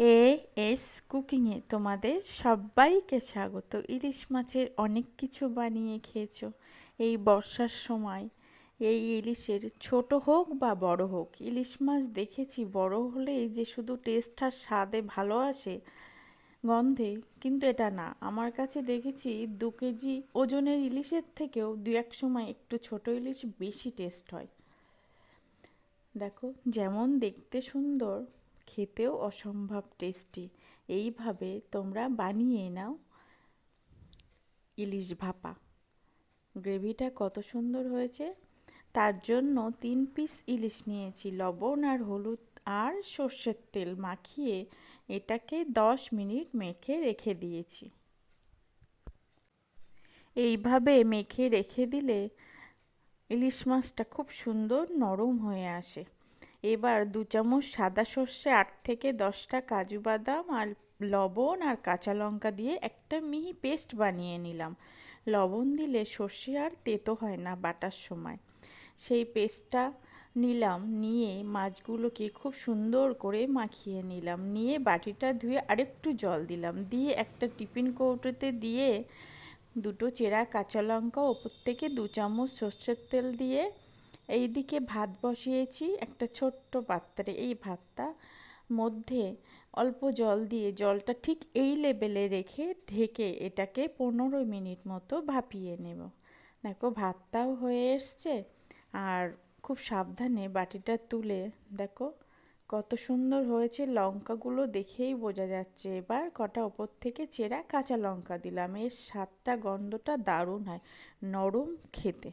A S কুকিংয়ে তোমাদের সবাইকে স্বাগত। ইলিশ মাছের অনেক কিছু বানিয়ে খেয়েছো এই বর্ষার সময়। এই ইলিশের ছোট হোক বা বড় হোক, ইলিশ মাছ দেখেছি বড় হলেই যে শুধু টেস্ট আর স্বাদে ভালো আসে গন্ধে, কিন্তু এটা না। আমার কাছে দেখেছি দু কেজি ওজনের ইলিশের থেকেও দু এক সময় একটু ছোট ইলিশ বেশি টেস্ট হয়। দেখো, যেমন দেখতে সুন্দর খেতেও অসম্ভব টেস্টি এইভাবে তোমরা বানিয়ে নাও ইলিশ ভাপা। গ্রেভিটা কত সুন্দর হয়েছে। তার জন্য তিন পিস ইলিশ নিয়েছি, লবণ আর হলুদ আর সর্ষের তেল মাখিয়ে এটাকে দশ মিনিট মেখে রেখে দিয়েছি। এইভাবে মেখে রেখে দিলে ইলিশ মাছটা খুব সুন্দর নরম হয়ে আসে। এবার দু চামচ সাদা সর্ষে আট থেকে দশটা কাজু বাদাম আর লবণ আর কাঁচা লঙ্কা দিয়ে একটা মিহি পেস্ট বানিয়ে নিলাম। লবণ দিলে সর্ষে আর তেতো হয় না বাটার সময়। সেই পেস্টটা নিলাম, নিয়ে মাছগুলোকে খুব সুন্দর করে মাখিয়ে নিলাম। নিয়ে বাটিটা ধুয়ে আরেকটু জল দিলাম। দিয়ে একটা টিফিন কৌটোতে দিয়ে দুটো চেরা কাঁচা লঙ্কা, ওপর থেকে দু চামচ সর্ষের তেল দিয়ে এই দিকে ভাত বসিয়েছি, একটা ছোট্ট পাত্রে। এই ভাতটা মধ্যে অল্প জল দিয়ে জলটা ঠিক এই লেভেলে রেখে ঢেকে এটাকে পনেরো মিনিট মতো ভাপিয়ে নেব। দেখো, ভাতটাও হয়ে এসছে আর খুব সাবধানে বাটিটা তুলে দেখো, কত সুন্দর হয়েছে। লঙ্কাগুলো দেখেই বোঝা যাচ্ছে এবার কটা ওপর থেকে চেরা কাঁচা লঙ্কা দিলাম। এর স্বাদটা, গন্ধটা দারুণ হয়, নরম খেতে।